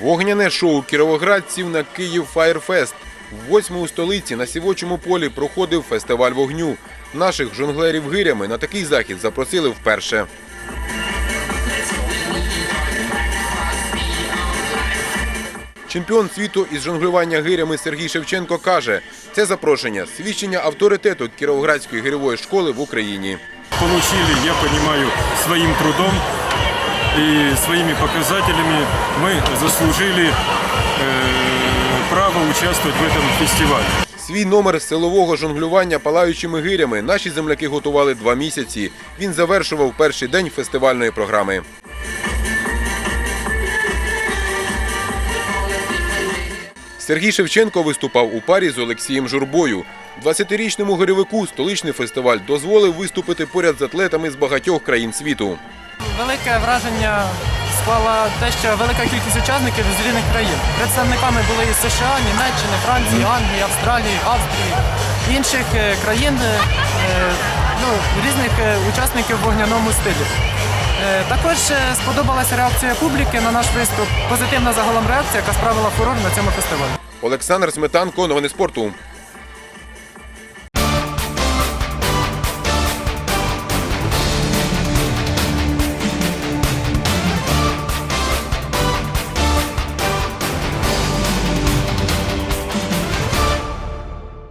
Вогняне шоу кіровоградців на Київ Фаєрфест. В восьмій столиці на сівочому полі проходив фестиваль вогню. Наших жонглерів гирями на такий захід запросили вперше. Чемпіон світу із жонглювання гирями Сергій Шевченко каже, це запрошення свідчення авторитету Кіровоградської гирьової школи в Україні. получили, я понимаю, своим трудом и своими показателями мы заслужили э, право участвовать в этом фестивале. Свій номер силового жонглювання палаючими гирями наші земляки готували два місяці. Він завершував перший день фестивальної програми. Сергій Шевченко виступав у парі з Олексієм Журбою. 20-річному гирьовику столичний фестиваль дозволив виступити поряд з атлетами з багатьох країн світу. Велике враження склала те, що велика кількість учасників з різних країн. Представниками були із США, Німеччини, Франції, Англії, Австралії, Австрії, інших е, країн, е, ну, різних е, учасників в вогняному стилі. Також сподобалася реакція публіки на наш виступ. Позитивна загалом реакція, яка справила фурор на цьому фестивалі. Олександр Сметанко, новини спорту.